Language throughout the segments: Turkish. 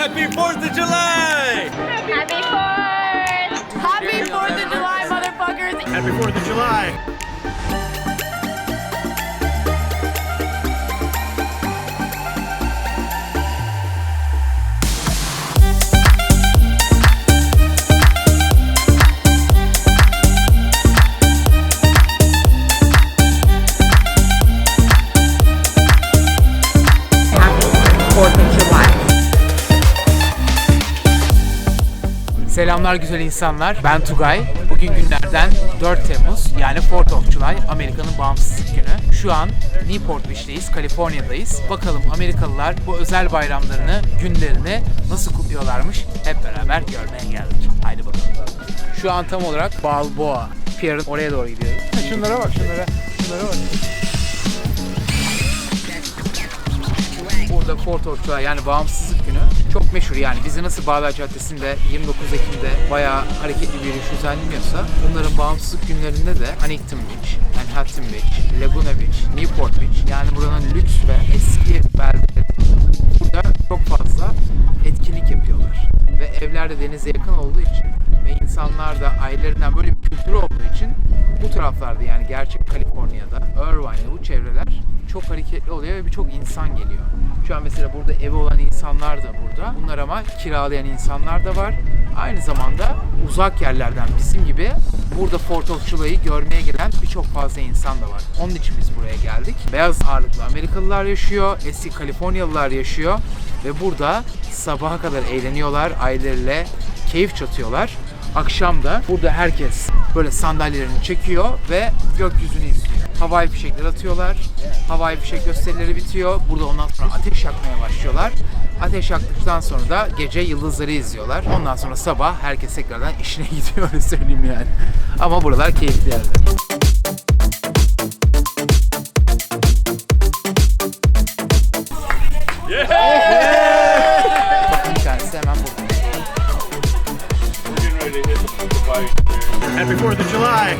Happy 4th of July! Happy Fourth! Happy Fourth of July, motherfuckers! Happy 4th of July. Selamlar güzel insanlar. Ben Tugay. Bugün günlerden 4 Temmuz yani 4th of July Amerika'nın bağımsızlık günü. Şu an Newport Beach'teyiz, Kaliforniya'dayız. Bakalım Amerikalılar bu özel bayramlarını, günlerini nasıl kutluyorlarmış hep beraber görmeye geldik. Haydi bakalım. Şu an tam olarak Balboa Pier'ın oraya doğru gidiyoruz. Şunlara bak şunlara. Şunlara bak. Burada 4th of July yani bağımsızlık günü çok meşhur yani bizi nasıl Bağdat Caddesi'nde 29 Ekim'de bayağı hareketli bir yürüyüş düzenleniyorsa bunların bağımsızlık günlerinde de Huntington Beach, Manhattan Beach, Laguna Beach, Newport Beach yani buranın lüks ve eski beldeleri burada çok fazla etkinlik yapıyorlar. Ve evler de denize yakın olduğu için ve insanlar da ailelerinden böyle bir kültürü olduğu için bu taraflarda yani gerçek Kaliforniya'da, Irvine'de bu çevreler çok hareketli oluyor ve birçok insan geliyor. Şu an mesela burada evi olan insanlar da burada. Bunlar ama kiralayan insanlar da var. Aynı zamanda uzak yerlerden bizim gibi burada Fort of görmeye gelen birçok fazla insan da var. Onun için biz buraya geldik. Beyaz ağırlıklı Amerikalılar yaşıyor, eski Kaliforniyalılar yaşıyor ve burada sabaha kadar eğleniyorlar, aileleriyle keyif çatıyorlar. Akşam da burada herkes böyle sandalyelerini çekiyor ve gökyüzünü izliyor. Havai fişekler atıyorlar. Havai fişek gösterileri bitiyor. Burada ondan sonra ateş yakmaya başlıyorlar. Ateş yaktıktan sonra da gece yıldızları izliyorlar. Ondan sonra sabah herkes tekrardan işine gidiyor öyle söyleyeyim yani. Ama buralar keyifli yerler. Happy 4th of July.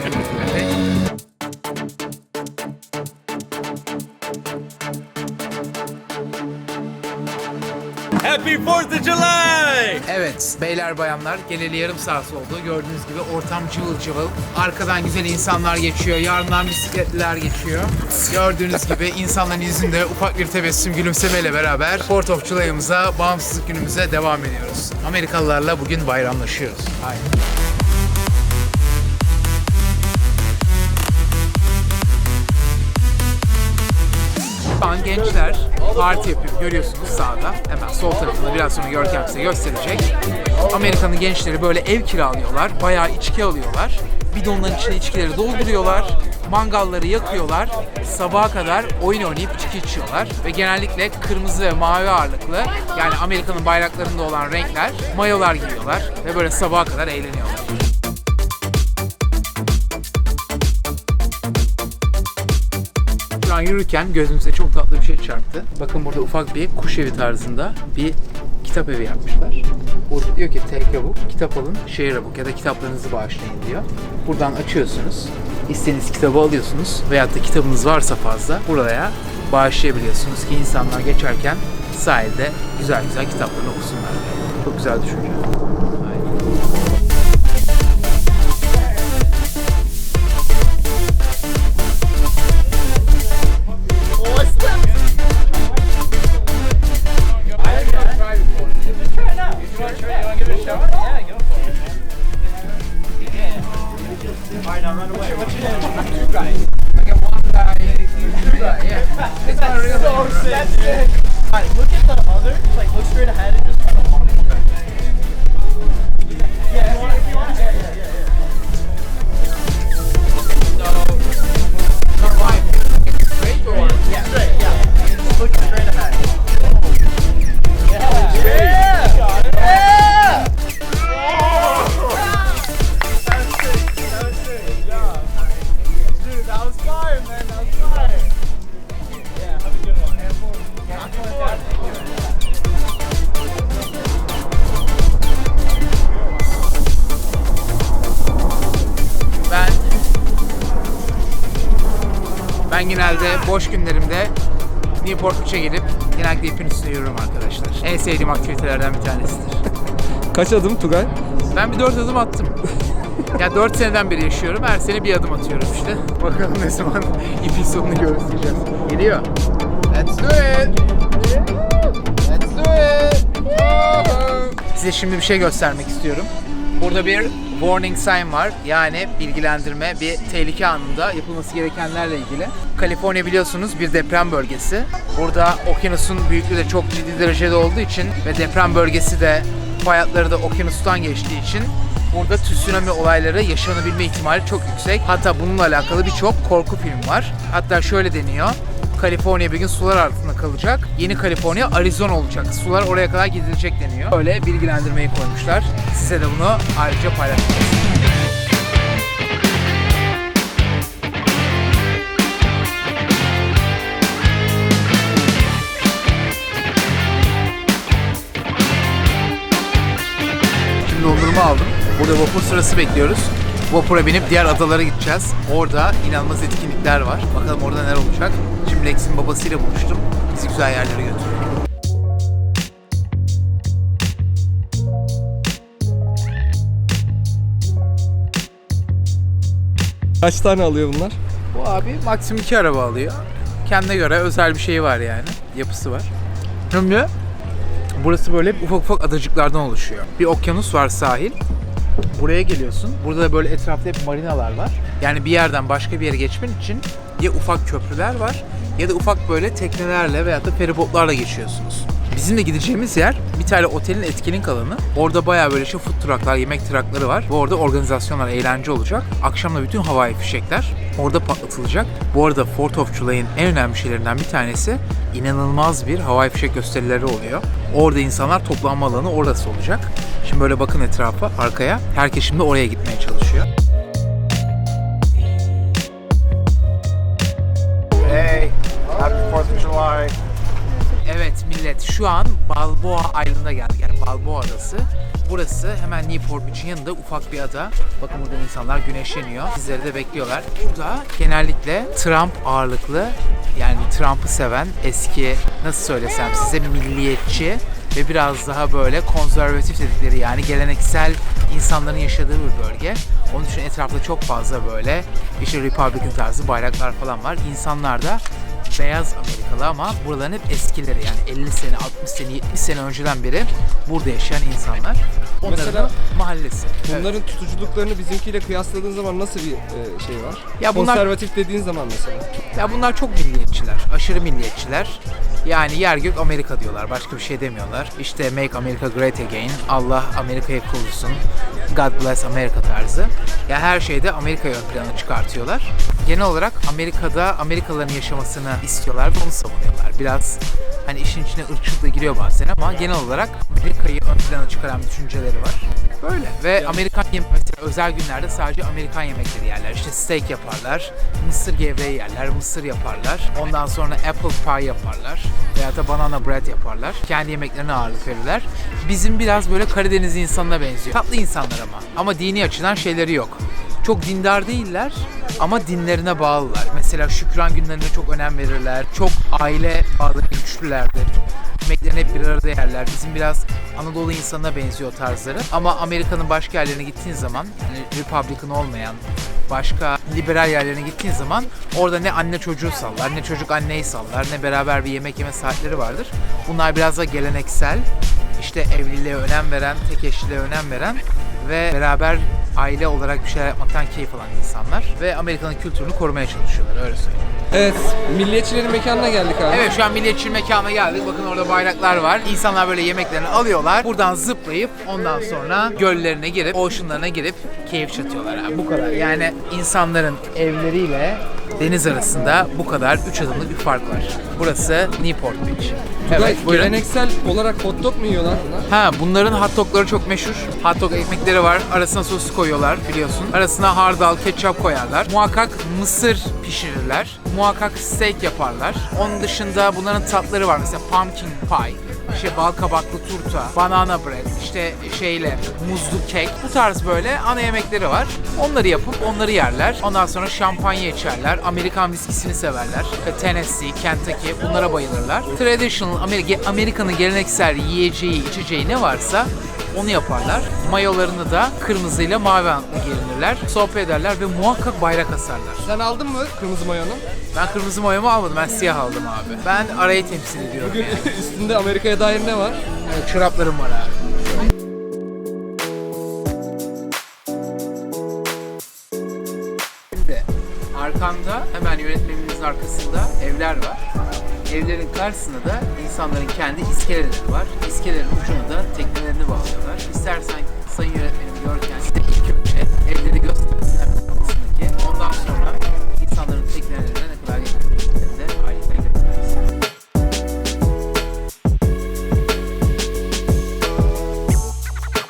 Happy 4th of July! Evet beyler bayanlar geleli yarım saat oldu. Gördüğünüz gibi ortam cıvıl cıvıl. Arkadan güzel insanlar geçiyor. Yandan bisikletliler geçiyor. Gördüğünüz gibi insanların yüzünde ufak bir tebessüm gülümsemeyle beraber 4th of July'ımıza, bağımsızlık günümüze devam ediyoruz. Amerikalılarla bugün bayramlaşıyoruz. Aynen. Şu an gençler parti yapıyor. Görüyorsunuz sağda. Hemen sol tarafında biraz sonra Görkem size gösterecek. Amerika'nın gençleri böyle ev kiralıyorlar. Bayağı içki alıyorlar. Bidonların içine içkileri dolduruyorlar. Mangalları yakıyorlar. Sabaha kadar oyun oynayıp içki içiyorlar. Ve genellikle kırmızı ve mavi ağırlıklı yani Amerika'nın bayraklarında olan renkler mayolar giyiyorlar. Ve böyle sabaha kadar eğleniyorlar. Şu an yürürken gözümüze çok tatlı bir şey çarptı. Bakın burada ufak bir kuş evi tarzında bir kitap evi yapmışlar. Burada diyor ki take a book, kitap alın, share a book ya da kitaplarınızı bağışlayın diyor. Buradan açıyorsunuz, istediğiniz kitabı alıyorsunuz veyahut da kitabınız varsa fazla buraya bağışlayabiliyorsunuz ki insanlar geçerken sahilde güzel güzel kitaplarını okusunlar. Çok güzel düşünce. Alright, look at the other. Just like, look straight ahead and just kind of Ben genelde boş günlerimde Newport Beach'e gelip genellikle ipin üstüne yürürüm arkadaşlar. En sevdiğim aktivitelerden bir tanesidir. Kaç adım Tugay? Ben bir dört adım attım. ya dört seneden beri yaşıyorum. Her sene bir adım atıyorum işte. Bakalım ne zaman ipin sonunu göstereceğiz. Geliyor. Let's do it. Let's do it. Size şimdi bir şey göstermek istiyorum. Burada bir warning sign var. Yani bilgilendirme bir tehlike anında yapılması gerekenlerle ilgili. Kaliforniya biliyorsunuz bir deprem bölgesi. Burada okyanusun büyüklüğü de çok ciddi derecede olduğu için ve deprem bölgesi de fay da okyanustan geçtiği için burada tsunami olayları yaşanabilme ihtimali çok yüksek. Hatta bununla alakalı birçok korku filmi var. Hatta şöyle deniyor. Kaliforniya bir gün sular altında kalacak. Yeni Kaliforniya Arizona olacak. Sular oraya kadar gidilecek deniyor. Öyle bilgilendirmeyi koymuşlar. Size de bunu ayrıca paylaşacağız. Dondurma aldım. Burada vapur sırası bekliyoruz. Vapura binip diğer adalara gideceğiz. Orada inanılmaz etkinlikler var. Bakalım orada neler olacak. Şimdi Lex'in babasıyla buluştum. Bizi güzel yerlere götürüyor. Kaç tane alıyor bunlar? Bu abi maksimum iki araba alıyor. Kendine göre özel bir şey var yani. Yapısı var. Şimdi burası böyle ufak ufak adacıklardan oluşuyor. Bir okyanus var sahil. Buraya geliyorsun. Burada da böyle etrafta hep marinalar var. Yani bir yerden başka bir yere geçmen için ya ufak köprüler var ya da ufak böyle teknelerle veya da feribotlarla geçiyorsunuz. Bizim de gideceğimiz yer bir tane otelin etkinlik alanı. Orada bayağı böyle şey food trucklar, yemek truckları var. Ve orada organizasyonlar, eğlence olacak. Akşam da bütün havai fişekler orada patlatılacak. Bu arada Fort of July'in en önemli şeylerinden bir tanesi inanılmaz bir havai fişek gösterileri oluyor. Orada insanlar toplanma alanı orası olacak. Şimdi böyle bakın etrafa, arkaya. Herkes şimdi oraya gitmeye çalışıyor. Hey, happy 4th of July. Evet millet şu an Balboa Island'a geldik yani Balboa Adası. Burası hemen Newport Beach'in yanında ufak bir ada. Bakın burada insanlar güneşleniyor. Sizleri de bekliyorlar. Burada genellikle Trump ağırlıklı yani Trump'ı seven eski nasıl söylesem size milliyetçi ve biraz daha böyle konservatif dedikleri yani geleneksel insanların yaşadığı bir bölge. Onun için etrafta çok fazla böyle işte Republican tarzı bayraklar falan var. İnsanlar da beyaz Amerikalı ama buraların hep eskileri yani 50 sene, 60 sene, 70 sene önceden beri burada yaşayan insanlar. Onların Mesela da mahallesi. Bunların tutuculuklarını bizimkiyle kıyasladığın zaman nasıl bir e, şey var? Ya bunlar- Konservatif dediğin zaman mesela. Ya bunlar çok milliyetçiler, aşırı milliyetçiler. Yani yer gök Amerika diyorlar, başka bir şey demiyorlar. İşte Make America Great Again, Allah Amerika'yı korusun, God Bless America tarzı. Ya her şeyde Amerika'yı ön plana çıkartıyorlar. Genel olarak Amerika'da Amerikalıların yaşamasını istiyorlar ve onu savunuyorlar. Biraz hani işin içine ırkçılık da giriyor bazen ama genel olarak Amerika'yı ön plana çıkaran düşünceleri var. Böyle ve Amerikan yemek mesela özel günlerde sadece Amerikan yemekleri yerler. İşte steak yaparlar, mısır gevreği yerler, mısır yaparlar. Ondan sonra apple pie yaparlar veya da banana bread yaparlar. Kendi yemeklerine ağırlık verirler. Bizim biraz böyle Karadeniz insanına benziyor. Tatlı insanlar ama. Ama dini açıdan şeyleri yok. Çok dindar değiller ama dinlerine bağlılar. Mesela şükran günlerine çok önem verirler. Çok aile bağları güçlülerdir. Yemeklerini hep bir arada yerler. Bizim biraz Anadolu insanına benziyor tarzları. Ama Amerika'nın başka yerlerine gittiğin zaman, yani Republican olmayan başka liberal yerlerine gittiğin zaman orada ne anne çocuğu sallar, ne çocuk anneyi sallar, ne beraber bir yemek yeme saatleri vardır. Bunlar biraz da geleneksel, işte evliliğe önem veren, tek eşliliğe önem veren ve beraber aile olarak bir şeyler yapmaktan keyif alan insanlar ve Amerika'nın kültürünü korumaya çalışıyorlar öyle söyleyeyim. Evet, milliyetçilerin mekanına geldik abi. Evet şu an milliyetçi mekana geldik. Bakın orada bayraklar var. İnsanlar böyle yemeklerini alıyorlar. Buradan zıplayıp ondan sonra göllerine girip, oceanlarına girip keyif çatıyorlar. abi. Bu kadar. Yani insanların evleriyle deniz arasında bu kadar 3 adımlık bir fark var. Burası Newport Beach. Evet, buyurun. geleneksel olarak hot dog mu yiyorlar bunlar? Ha bunların hot dogları çok meşhur. Hot dog ekmekleri var. Arasına sos koyuyorlar biliyorsun. Arasına hardal, ketçap koyarlar. Muhakkak mısır pişirirler. Muhakkak steak yaparlar. Onun dışında bunların tatları var. Mesela pumpkin pie. İşte bal kabaklı turta, banana bread, işte şeyle muzlu kek. Bu tarz böyle ana yemekleri var. Onları yapıp onları yerler. Ondan sonra şampanya içerler. Amerikan viskisini severler. Ve Tennessee, Kentucky bunlara bayılırlar. Traditional Amerika, Amerika'nın geleneksel yiyeceği, içeceği ne varsa onu yaparlar. Mayolarını da kırmızıyla mavi giyinirler. Sohbet ederler ve muhakkak bayrak asarlar. Sen aldın mı kırmızı mayonu? Ben kırmızı mayomu almadım. Ben siyah aldım abi. Ben arayı temsil ediyorum. Bugün yani. üstünde Amerika'ya dair ne var? Evet, çoraplarım var abi. Arkamda hemen yönetmenimizin arkasında evler var. Evlerin karşısında da insanların kendi iskeleleri var. İskelelerin ucuna da teknelerini bağlıyorlar. İstersen sayın yönetmenim görken size ilk önce evleri göstersin hemen arkasındaki. Ondan sonra insanların teknelerine ne kadar yakın de ayrıca gösteririz.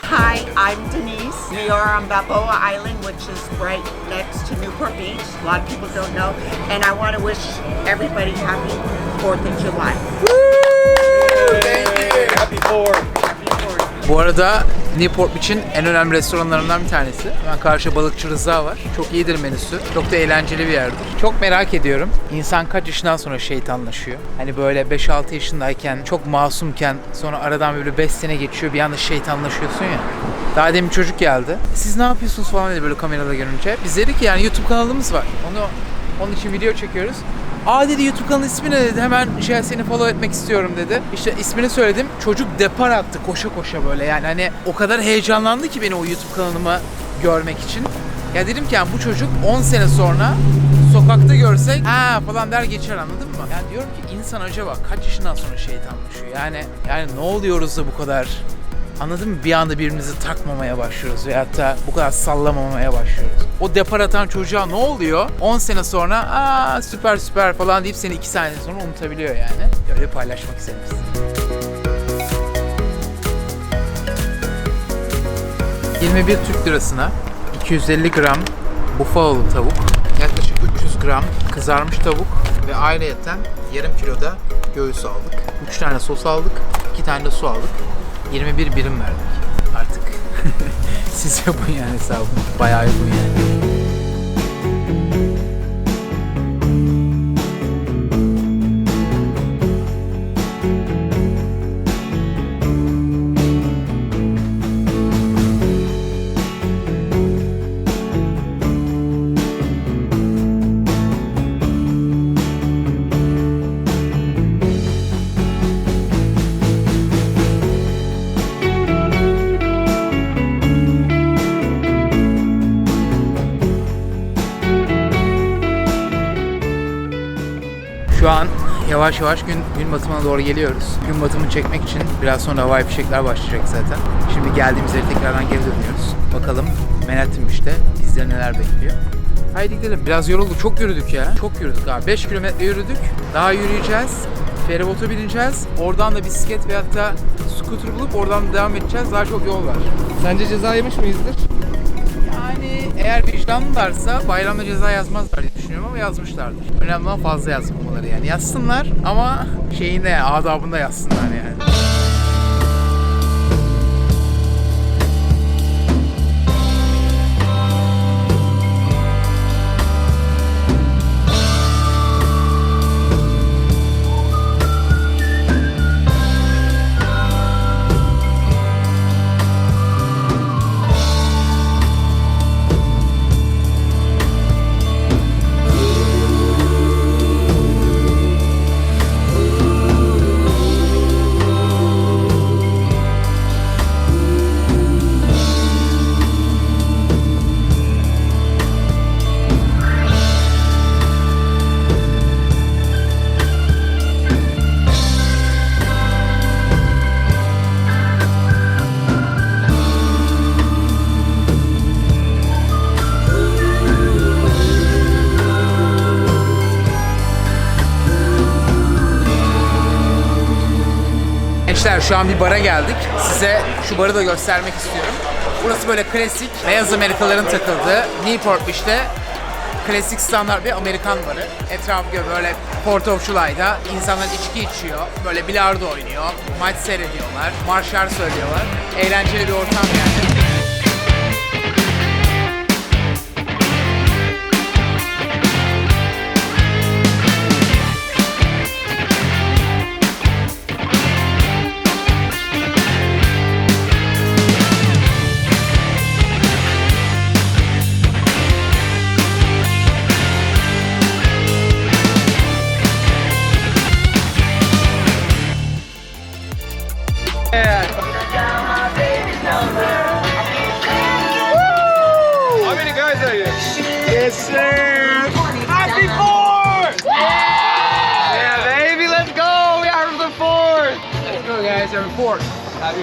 Hi, I'm Denise. We are on Balboa Island, which is right next to Newport Beach. A lot of people don't know. And I want to wish everybody happy 4th of July. Four. Happy 4th. Bu arada Newport Beach'in en önemli restoranlarından bir tanesi. Hemen karşı balıkçı Rıza var. Çok iyidir menüsü. Çok da eğlenceli bir yerdir. Çok merak ediyorum. İnsan kaç yaşından sonra şeytanlaşıyor? Hani böyle 5-6 yaşındayken, çok masumken sonra aradan böyle 5 sene geçiyor bir anda şeytanlaşıyorsun ya. Daha demin çocuk geldi. Siz ne yapıyorsunuz falan dedi böyle kamerada görünce. Biz dedik ki yani YouTube kanalımız var. Onu onun için video çekiyoruz. Aa dedi YouTube kanalın ismi ne dedi. Hemen şey seni follow etmek istiyorum dedi. İşte ismini söyledim. Çocuk depar attı koşa koşa böyle. Yani hani o kadar heyecanlandı ki beni o YouTube kanalımı görmek için. Ya dedim ki yani bu çocuk 10 sene sonra sokakta görsek ha falan der geçer anladın mı? Yani diyorum ki insan acaba kaç yaşından sonra şeytanlaşıyor? Yani yani ne oluyoruz da bu kadar Anladın mı? Bir anda birbirimizi takmamaya başlıyoruz veyahut da bu kadar sallamamaya başlıyoruz. O depar atan çocuğa ne oluyor? 10 sene sonra aa süper süper falan deyip seni 2 saniye sonra unutabiliyor yani. Öyle paylaşmak istedim sizinle. 21 Türk lirasına 250 gram bufalo tavuk, yaklaşık 300 gram kızarmış tavuk ve ayrıyeten yarım kiloda göğüs aldık. 3 tane sos aldık, 2 tane de su aldık. 21 birim verdik artık. Siz yapın yani hesabını. Bayağı uygun yani. Yavaş yavaş gün, gün batımına doğru geliyoruz. Gün batımını çekmek için biraz sonra havai fişekler başlayacak zaten. Şimdi geldiğimiz yere tekrardan geri dönüyoruz. Bakalım Manhattan Beach'te bizleri neler bekliyor. Haydi gidelim. Biraz yorulduk. Çok yürüdük ya. Çok yürüdük abi. 5 kilometre yürüdük. Daha yürüyeceğiz. Feribota bineceğiz. Oradan da bisiklet veyahut da scooter bulup oradan devam edeceğiz. Daha çok yol var. Sence ceza yemiş miyizdir? Yani eğer vicdanlılarsa bayramda ceza yazmazlar diye düşünüyorum ama yazmışlardır. Önemli olan fazla yazmamaları yani. Yazsınlar ama şeyinde adabında yazsınlar yani. Gençler şu an bir bara geldik. Size şu barı da göstermek istiyorum. Burası böyle klasik beyaz Amerikalıların takıldığı Newport Beach'te klasik standart bir Amerikan barı. Etrafı gibi böyle Port of July'da insanlar içki içiyor. Böyle bilardo oynuyor. Maç seyrediyorlar. Marşlar söylüyorlar. Eğlenceli bir ortam yani.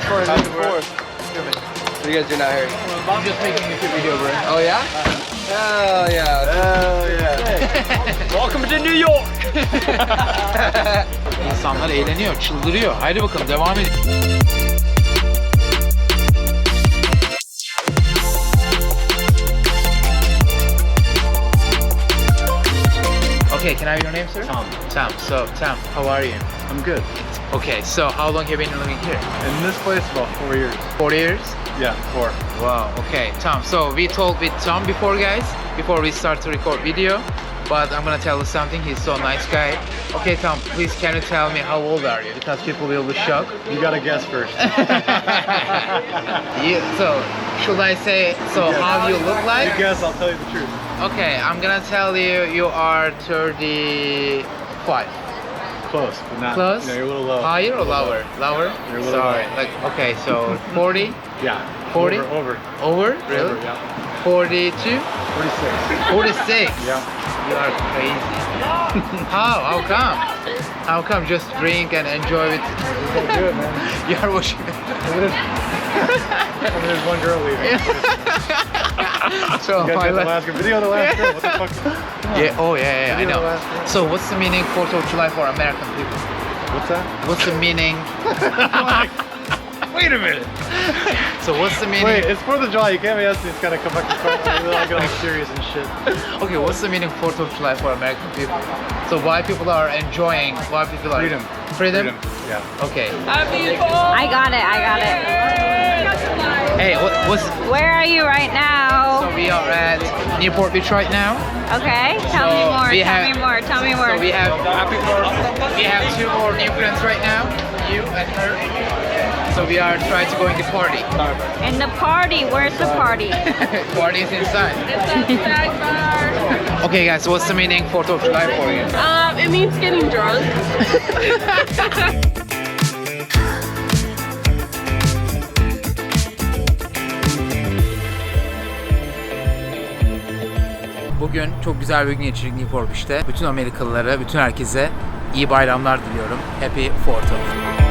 Happy fourth. Happy fourth. What are you guys doing out here? I'm just making a YouTube video bro. Oh yeah? Hell yeah. Hell yeah. Welcome to New York. İnsanlar eğleniyor, çıldırıyor. Haydi bakalım devam edin. Okay, can I have your name, sir? Tom. Tom. So, Tom, how are you? I'm good. Okay, so how long have you been living here? In this place, about four years. Four years? Yeah, four. Wow. Okay, Tom. So we talked with Tom before, guys, before we start to record video. But I'm gonna tell you something. He's so nice guy. Okay, Tom. Please, can you tell me how old are you? Because people will be shocked. You gotta guess first. You, so, should I say so? How do you look like? you guess, I'll tell you the truth. Okay, I'm gonna tell you. You are 35. Close, but not. Close? No, you're a little low. Higher or lower? Lower. You're a little Sorry. low. Like okay, so 40 Yeah. 40? Over. Over. over. Really? Over, yeah. 42. 46. 46. Yeah. You are crazy. How? How come? How come? Just drink and enjoy it. Do it, man. You are watching. It. There's one girl leaving. So You my gotta the la- last. Video the last girl. What the fuck? yeah. Oh yeah, yeah, yeah, I know. the last girl. So what's the meaning Fourth of July for American people? What's that? What's the meaning? Wait a minute. So what's the meaning? Wait, it's 4th of July. You can't be asking these kind of come back to like, like serious and shit. Okay, what's the meaning Fourth of July for American people? So why people are enjoying? Why people are Freedom. Freedom. Yeah. Okay. I got it. I got it. Hey, what, what's? Where are you right now? So we are at Newport Beach right now. Okay. Tell me more. Tell have- me more. Tell me more. So we have we have two more new friends right now, you and her. So we are trying to go in the party. In the party. Where's the party? party is inside. It's outside bar. Okay, guys, what's the meaning Fourth of July for you? Um, it means getting drunk. Bugün çok güzel bir gün geçirdik Newport Beach'te. Bütün Amerikalılara, bütün herkese iyi bayramlar diliyorum. Happy 4th